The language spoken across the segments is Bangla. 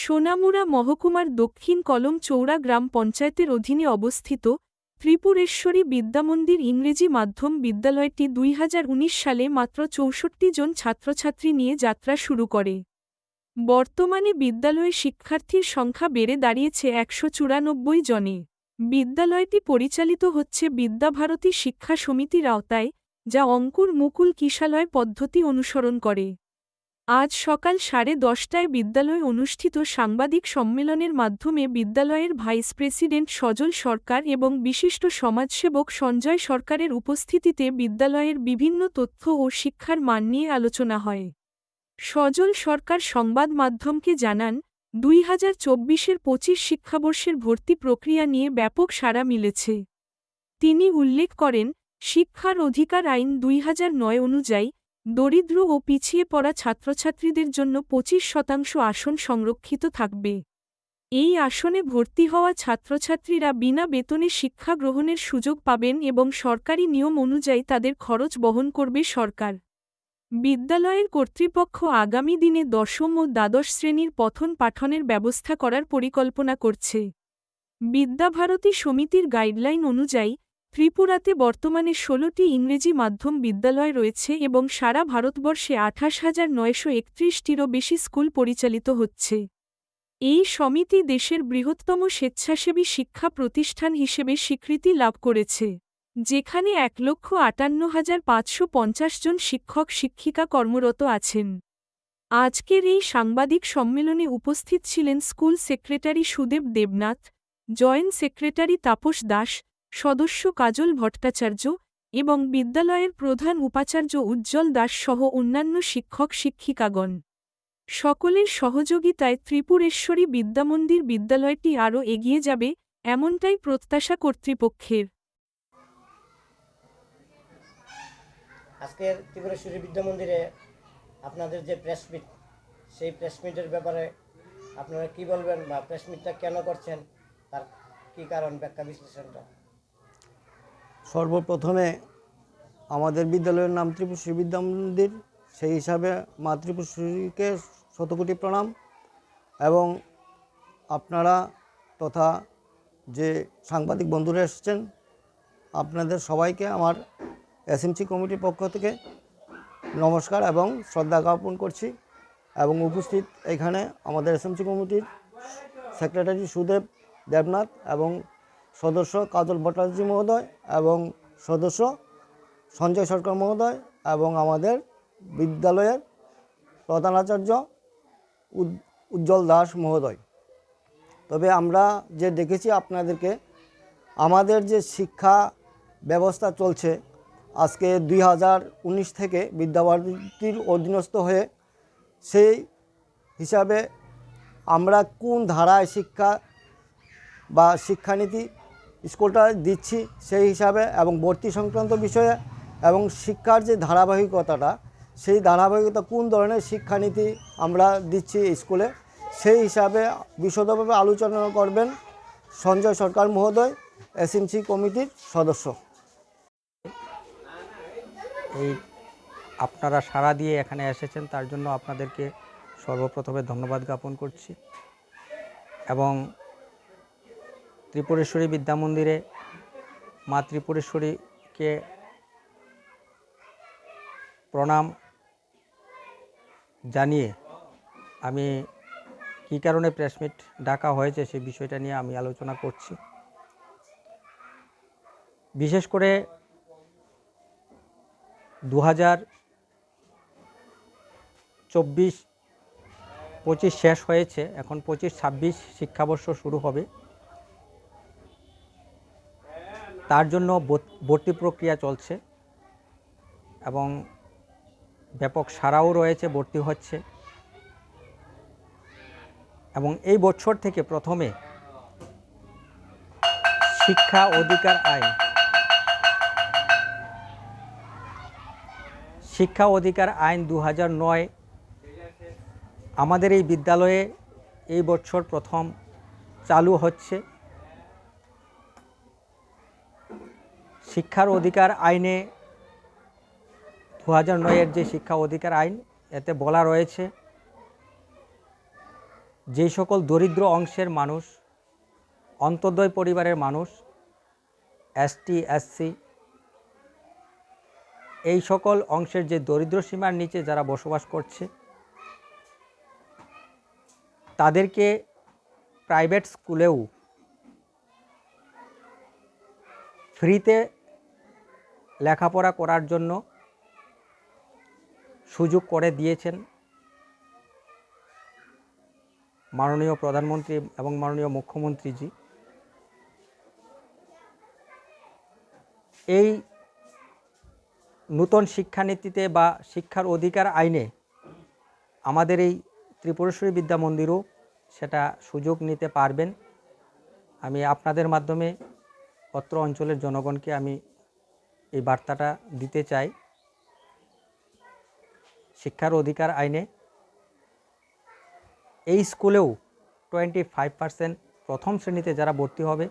সোনামুড়া মহকুমার দক্ষিণ কলম চৌড়া গ্রাম পঞ্চায়েতের অধীনে অবস্থিত ত্রিপুরেশ্বরী বিদ্যামন্দির ইংরেজি মাধ্যম বিদ্যালয়টি দুই হাজার উনিশ সালে মাত্র চৌষট্টি জন ছাত্রছাত্রী নিয়ে যাত্রা শুরু করে। বর্তমানে বিদ্যালয়ে শিক্ষার্থীর সংখ্যা বেড়ে দাঁড়িয়েছে একশো চুরানব্বই জনে। বিদ্যালয়টি পরিচালিত হচ্ছে বিদ্যাভারতী শিক্ষা সমিতির আওতায়, যা অঙ্কুর মুকুল কিশালয় পদ্ধতি অনুসরণ করে। আজ সকাল সাড়ে দশটায় বিদ্যালয়ে অনুষ্ঠিত সাংবাদিক সম্মেলনের মাধ্যমে বিদ্যালয়ের ভাইস প্রেসিডেন্ট সজল সরকার এবং বিশিষ্ট সমাজসেবক সঞ্জয় সরকারের উপস্থিতিতে বিদ্যালয়ের বিভিন্ন তথ্য ও শিক্ষার মান নিয়ে আলোচনা হয়। সজল সরকার সংবাদ মাধ্যমকে জানান, দুই হাজার চব্বিশের পঁচিশ শিক্ষাবর্ষের ভর্তি প্রক্রিয়া নিয়ে ব্যাপক সাড়া মিলেছে। তিনি উল্লেখ করেন, শিক্ষার অধিকার আইন দুই নয় অনুযায়ী দরিদ্র ও পিছিয়ে পড়া ছাত্রছাত্রীদের জন্য পঁচিশ শতাংশ আসন সংরক্ষিত থাকবে। এই আসনে ভর্তি হওয়া ছাত্রছাত্রীরা বিনা বেতনে শিক্ষা গ্রহণের সুযোগ পাবেন এবং সরকারি নিয়ম অনুযায়ী তাদের খরচ বহন করবে সরকার। বিদ্যালয়ের কর্তৃপক্ষ আগামী দিনে দশম ও দ্বাদশ শ্রেণির পঠন পাঠনের ব্যবস্থা করার পরিকল্পনা করছে। বিদ্যাভারতী সমিতির গাইডলাইন অনুযায়ী ত্রিপুরাতে বর্তমানে ষোলোটি ইংরেজি মাধ্যম বিদ্যালয় রয়েছে এবং সারা ভারতবর্ষে আঠাশ হাজার নয়শো একত্রিশটিরও বেশি স্কুল পরিচালিত হচ্ছে। এই সমিতি দেশের বৃহত্তম স্বেচ্ছাসেবী শিক্ষা প্রতিষ্ঠান হিসেবে স্বীকৃতি লাভ করেছে, যেখানে এক লক্ষ আটান্ন হাজার পাঁচশো পঞ্চাশ জন শিক্ষক শিক্ষিকা কর্মরত আছেন। আজকের এই সাংবাদিক সম্মেলনে উপস্থিত ছিলেন school secretary Sudeb Debnath, joint secretary Tapas Das সদস্য কাজল ভট্টাচার্য এবং বিদ্যালয়ের প্রধান উপাচার্য উজ্জ্বল দাস সহ অন্যান্য শিক্ষক শিক্ষিকাগণ। সকলের সহযোগিতায় ত্রিপুরেশ্বরী বিদ্যামন্দির বিদ্যালয়টি আরও এগিয়ে যাবে এমনটাই প্রত্যাশা কর্তৃপক্ষের। আজকের ত্রিপুরেশ্বরী বিদ্যা মন্দিরে আপনাদের যে প্রেসমিট সেই প্রেসমিটের ব্যাপারে আপনারা কি বলবেন বা প্রেসমিটটা কেন করছেন, তার কি কারণ ব্যাখ্যা বিশ্লেষণটা? সর্বপ্রথমে আমাদের বিদ্যালয়ের নাম ত্রিপুরশ্রী বিদ্যা মন্দির, সেই হিসাবে মা ত্রিপুরশ্রীকে শতকোটি প্রণাম। এবং আপনারা তথা যে সাংবাদিক বন্ধুরা এসেছেন, আপনাদের সবাইকে আমার এসএমসি কমিটির পক্ষ থেকে নমস্কার এবং শ্রদ্ধা জ্ঞাপন করছি। এবং উপস্থিত এখানে আমাদের এসএমসি কমিটির সেক্রেটারি সুদেব দেবনাথ এবং সদস্য কাজল ভট্টাচার্য মহোদয় এবং সদস্য সঞ্জয় সরকার মহোদয় এবং আমাদের বিদ্যালয়ের প্রধানাচার্য উজ্জ্বল দাস মহোদয়। তবে আমরা যে দেখেছি আপনাদেরকে, আমাদের যে শিক্ষা ব্যবস্থা চলছে, আজকে দুই হাজার উনিশ থেকে বিদ্যাভারতীর অধীনস্থ হয়ে সেই হিসাবে আমরা কোন ধারায় শিক্ষা বা শিক্ষানীতি স্কুলটা দিচ্ছি সেই হিসাবে এবং ভর্তি সংক্রান্ত বিষয়ে এবং শিক্ষার যে ধারাবাহিকতাটা, সেই ধারাবাহিকতা কোন ধরনের শিক্ষানীতি আমরা দিচ্ছি স্কুলে, সেই হিসাবে বিশদভাবে আলোচনা করবেন সঞ্জয় সরকার মহোদয়, এসএমসি কমিটির সদস্য। এই আপনারা সাড়া দিয়ে এখানে এসেছেন, তার জন্য আপনাদেরকে সর্বপ্রথমে ধন্যবাদ জ্ঞাপন করছি। এবং ত্রিপুরেশ্বরী বিদ্যা মন্দিরে মা ত্রিপুরেশ্বরীকে প্রণাম জানিয়ে আমি কী কারণে প্রেসমিট ডাকা হয়েছে সেই বিষয়টা নিয়ে আমি আলোচনা করছি। বিশেষ করে দু হাজার চব্বিশ পঁচিশ শেষ হয়েছে, এখন পঁচিশ ছাব্বিশ শিক্ষাবর্ষ শুরু হবে। তার জন্য ভর্ত- প্রক্রিয়া চলছে এবং ব্যাপক সারাও রয়েছে, ভর্তি হচ্ছে। এবং এই বছর থেকে প্রথমে শিক্ষা অধিকার আইন, শিক্ষা অধিকার আইন দু নয় আমাদের এই বিদ্যালয়ে এই বছর প্রথম চালু হচ্ছে। শিক্ষার অধিকার আইনে দু হাজার নয়ের যে শিক্ষা অধিকার আইন, এতে বলা রয়েছে যেই সকল দরিদ্র অংশের মানুষ, অন্তর্দয় পরিবারের মানুষ এসটি এসসি এই সকল অংশের যে দরিদ্র সীমার নিচে যারা বসবাস করছে, তাদেরকে প্রাইভেট স্কুলেও ফ্রিতে লেখাপড়া করার জন্য সুযোগ করে দিয়েছেন মাননীয় প্রধানমন্ত্রী এবং মাননীয় মুখ্যমন্ত্রীজি। এই নূতন শিক্ষানীতিতে বা শিক্ষার অধিকার আইনে আমাদের এই ত্রিপুরেশ্বরী বিদ্যা মন্দিরও সেটা সুযোগ নিতে পারবেন। আমি আপনাদের মাধ্যমে অত্র অঞ্চলের জনগণকে আমি এই বার্তাটা দিতে চাই শিক্ষার অধিকার আইনে। এই স্কুলেও টোয়েন্টি ফাইভ পার্সেন্ট প্রথম শ্রেণীতে যারা ভর্তি হবে,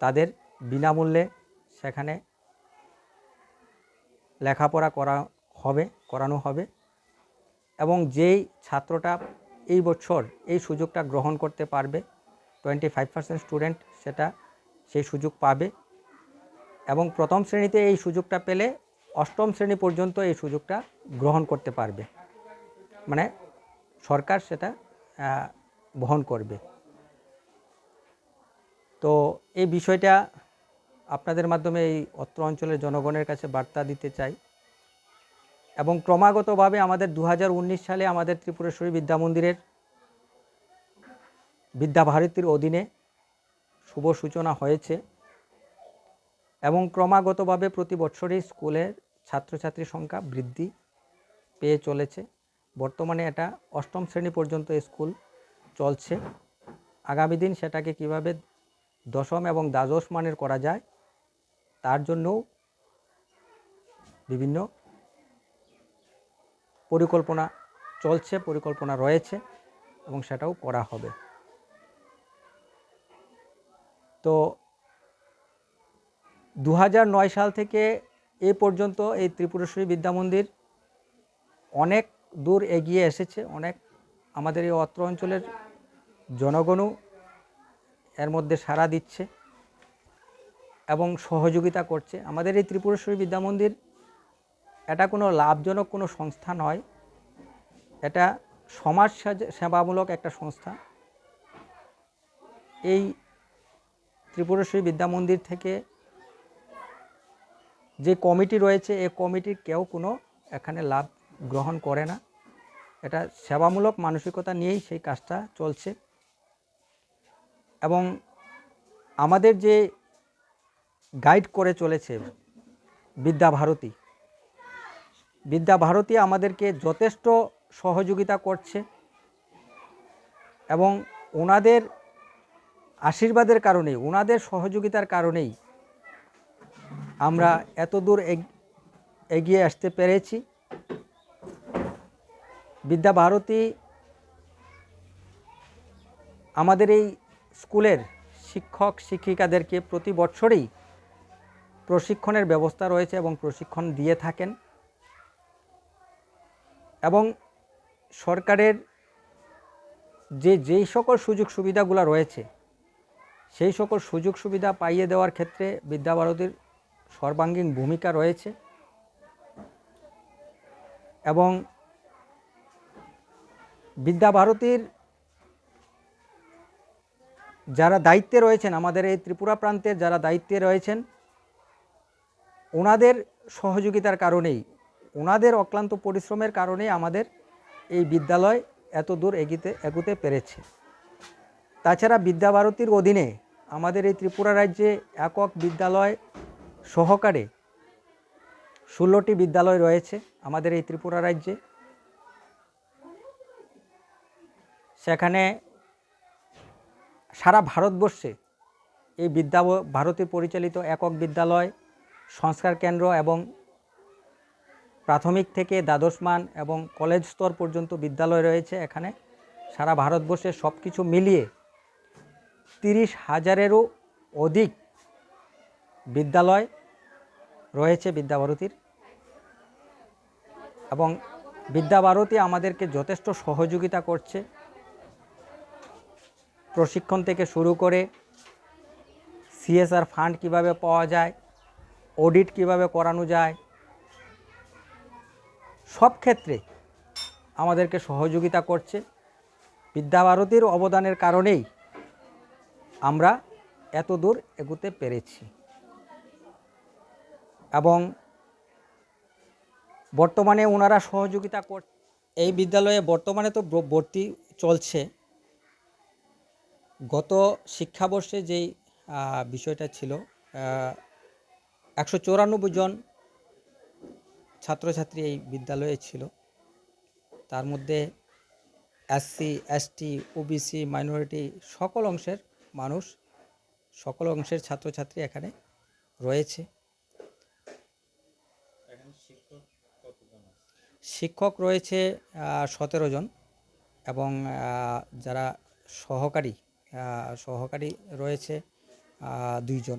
তাদের বিনামূল্যে সেখানে লেখাপড়া করা হবে, করানো হবে এবং যেই ছাত্রটা এই বছর এই সুযোগটা গ্রহণ করতে পারবে টোয়েন্টি ফাইভ পার্সেন্ট স্টুডেন্ট সেটা সেই সুযোগ পাবে। এবং প্রথম শ্রেণীতে এই সুযোগটা পেলে অষ্টম শ্রেণি পর্যন্ত এই সুযোগটা গ্রহণ করতে পারবে। মানে সরকার সেটা বহন করবে। তো এই বিষয়টা আপনাদের মাধ্যমে এই অত্র অঞ্চলের জনগণের কাছে বার্তা দিতে চাই। এবং ক্রমাগতভাবে আমাদের দু হাজার উনিশ সালে আমাদের ত্রিপুরেশ্বরী বিদ্যা মন্দিরের বিদ্যাভারতীর অধীনে শুভ সূচনা হয়েছে। এবং ক্রমাগতভাবে প্রতি বছরই স্কুলের ছাত্রছাত্রীর সংখ্যা বৃদ্ধি পেয়ে চলেছে। বর্তমানে এটা অষ্টম শ্রেণি পর্যন্ত স্কুল চলছে। আগামী দিন সেটাকে কীভাবে দশম এবং দ্বাদশ মানের করা যায়, তার জন্যও বিভিন্ন পরিকল্পনা চলছে, পরিকল্পনা রয়েছে এবং সেটাও করা হবে। তো দু সাল থেকে এ পর্যন্ত এই ত্রিপুরেশ্বরী বিদ্যা মন্দির অনেক দূর এগিয়ে এসেছে, অনেক আমাদের এই অত্র অঞ্চলের জনগণও এর মধ্যে সাড়া দিচ্ছে এবং সহযোগিতা করছে। আমাদের এই ত্রিপুরেশ্বরী বিদ্যা মন্দির এটা কোনো লাভজনক কোনো সংস্থা নয়, এটা সমাজ সেবামূলক একটা সংস্থা। এই ত্রিপুরেশ্বরী বিদ্যা মন্দির থেকে যে কমিটি রয়েছে এই কমিটির কেউ কোনো এখানে লাভ গ্রহণ করে না। এটা সেবামূলক মানসিকতা নিয়েই সেই কাজটা চলছে। এবং আমাদের যে গাইড করে চলেছে বিদ্যা ভারতী বিদ্যা ভারতী আমাদেরকে যথেষ্ট সহযোগিতা করছে এবং ওনাদের আশীর্বাদের কারণে ওনাদের সহযোগিতার কারণেই আমরা এত দূর এগিয়ে আসতে পেরেছি। বিদ্যা ভারতী আমাদের এই স্কুলের শিক্ষক, শিক্ষিকাদেরকে প্রতি বছরই প্রশিক্ষণের ব্যবস্থা রয়েছে এবং প্রশিক্ষণ দিয়ে থাকেন এবং সরকারের যে, যেই সকল সুযোগ সুবিধাগুলো রয়েছে, সেই সকল সুযোগ সুবিধা পাইয়ে দেওয়ার ক্ষেত্রে বিদ্যাভারতীর সর্বাঙ্গীন ভূমিকা রয়েছে এবং বিদ্যাভারতীর যারা দায়িত্বে রয়েছেন, আমাদের এই ত্রিপুরা প্রান্তের যারা দায়িত্বে রয়েছেন, ওনাদের সহযোগিতার কারণেই, ওনাদের অক্লান্ত পরিশ্রমের কারণে আমাদের এই বিদ্যালয় এত দূর এগিতে, এগুতে পেরেছে। তাছাড়া বিদ্যাভারতীর অধীনে আমাদের এই ত্রিপুরা রাজ্যে একক বিদ্যালয় সহকারে ষোলোটি বিদ্যালয় রয়েছে আমাদের এই ত্রিপুরা রাজ্যে। সেখানে সারা ভারতবর্ষে এই বিদ্যা ভারতে পরিচালিত একক বিদ্যালয়, সংস্কার কেন্দ্র এবং প্রাথমিক থেকে দ্বাদশ মান এবং কলেজ স্তর পর্যন্ত বিদ্যালয় রয়েছে এখানে। সারা ভারতবর্ষে সব কিছু মিলিয়ে তিরিশ হাজারেরও অধিক বিদ্যালয় রয়েছে বিদ্যাভারতীর। এবং বিদ্যাভারতী আমাদেরকে যথেষ্ট সহযোগিতা করছে। প্রশিক্ষণ থেকে শুরু করে সিএসআর ফান্ড কীভাবে পাওয়া যায়, অডিট কীভাবে করানো যায়, সব ক্ষেত্রে আমাদেরকে সহযোগিতা করছে। বিদ্যাভারতীর অবদানের কারণেই আমরা এত দূর এগুতে পেরেছি। এবং বর্তমানে ওনারা সহযোগিতা কর, এই বিদ্যালয়ে বর্তমানে তো ভর্তি চলছে। গত শিক্ষাবর্ষে যেই বিষয়টা ছিল একশো চৌরানব্বই জন ছাত্রছাত্রী এই বিদ্যালয়ে ছিল। তার মধ্যে এসসি এসটি ওবিসি মাইনরিটি সকল অংশের মানুষ, সকল অংশের ছাত্রছাত্রী এখানে রয়েছে। শিক্ষক রয়েছে সতেরো জন এবং যারা সহকারী সহকারী রয়েছে দুইজন